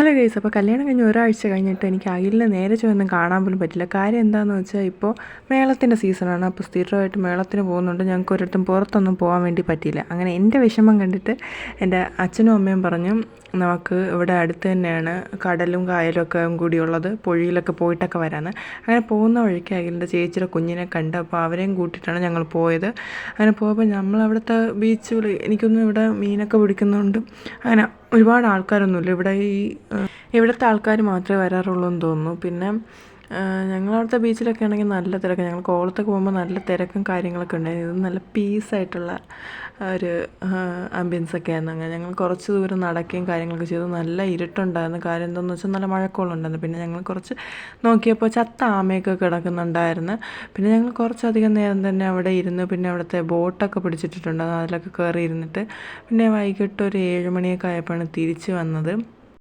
Hello guys അപ്പോൾ കല്യാണം കഴിഞ്ഞ് ഒരാഴ്ച കഴിഞ്ഞിട്ട് എനിക്ക് അഖിലിനെ നേരെ ചൊന്നും കാണാൻ പോലും പറ്റില്ല. കാര്യം എന്താണെന്ന് വെച്ചാൽ ഇപ്പോൾ മേളത്തിന്റെ സീസണാണ് അപ്പോൾ സ്ഥിരമായിട്ട് മേളത്തിന് പോകുന്നുണ്ട്. ഞങ്ങൾക്ക് ഒരിടത്തും പുറത്തൊന്നും പോകാൻ വേണ്ടി പറ്റിയില്ല. അങ്ങനെ എന്റെ വിഷമം കണ്ടിട്ട് എന്റെ അച്ഛനും അമ്മയും പറഞ്ഞു നമുക്ക് ഇവിടെ അടുത്ത് തന്നെയാണ് കടലും കായലും ഒക്കെ കൂടിയുള്ളത് പുഴയിലൊക്കെ പോയിട്ടൊക്കെ വരാന്ന്. അങ്ങനെ പോകുന്ന വഴിക്ക് അഖിലിന്റെ ചേച്ചിയുടെ കുഞ്ഞിനെ കണ്ട് അപ്പോൾ അവരെയും കൂട്ടിയിട്ടാണ് ഞങ്ങൾ പോയത്. അങ്ങനെ പോയപ്പോൾ നമ്മളവിടുത്തെ ബീച്ചുകൾ എനിക്കൊന്നും ഇവിടെ മീനൊക്കെ പിടിക്കുന്നുണ്ട്. അങ്ങനെ ഒരുപാട് ആൾക്കാരൊന്നുമില്ല. ഇവിടെ ഈ ഇവിടുത്തെ ആൾക്കാർ മാത്രമേ വരാറുള്ളൂ എന്ന് തോന്നുന്നു. പിന്നെ ഞങ്ങളവിടുത്തെ ബീച്ചിലൊക്കെ ആണെങ്കിൽ നല്ല തിരക്ക്. ഞങ്ങൾ കോളത്തൊക്കെ പോകുമ്പോൾ നല്ല തിരക്കും കാര്യങ്ങളൊക്കെ ഉണ്ടായിരുന്നു. ഇത് നല്ല പീസായിട്ടുള്ള ഒരു ആംബിയൻസ് ഒക്കെ ആയിരുന്നു അങ്ങനെ. ഞങ്ങൾ കുറച്ച് ദൂരം നടക്കുകയും കാര്യങ്ങളൊക്കെ ചെയ്തു. നല്ല ഇരുട്ടുണ്ടായിരുന്നു. കാര്യം എന്താണെന്ന് വെച്ചാൽ നല്ല മഴക്കോളുണ്ടായിരുന്നു. പിന്നെ ഞങ്ങൾ കുറച്ച് നോക്കിയപ്പോൾ ചത്ത ആമയൊക്കെ കിടക്കുന്നുണ്ടായിരുന്നു. പിന്നെ ഞങ്ങൾ കുറച്ചധികം നേരം തന്നെ അവിടെ ഇരുന്ന്. പിന്നെ അവിടുത്തെ ബോട്ടൊക്കെ പിടിച്ചിട്ടിട്ടുണ്ട്. അതിലൊക്കെ കയറി ഇരുന്നിട്ട് പിന്നെ വൈകിട്ട് ഒരു ഏഴ് മണിയൊക്കെ ആയപ്പോഴാണ് തിരിച്ച് വന്നത്.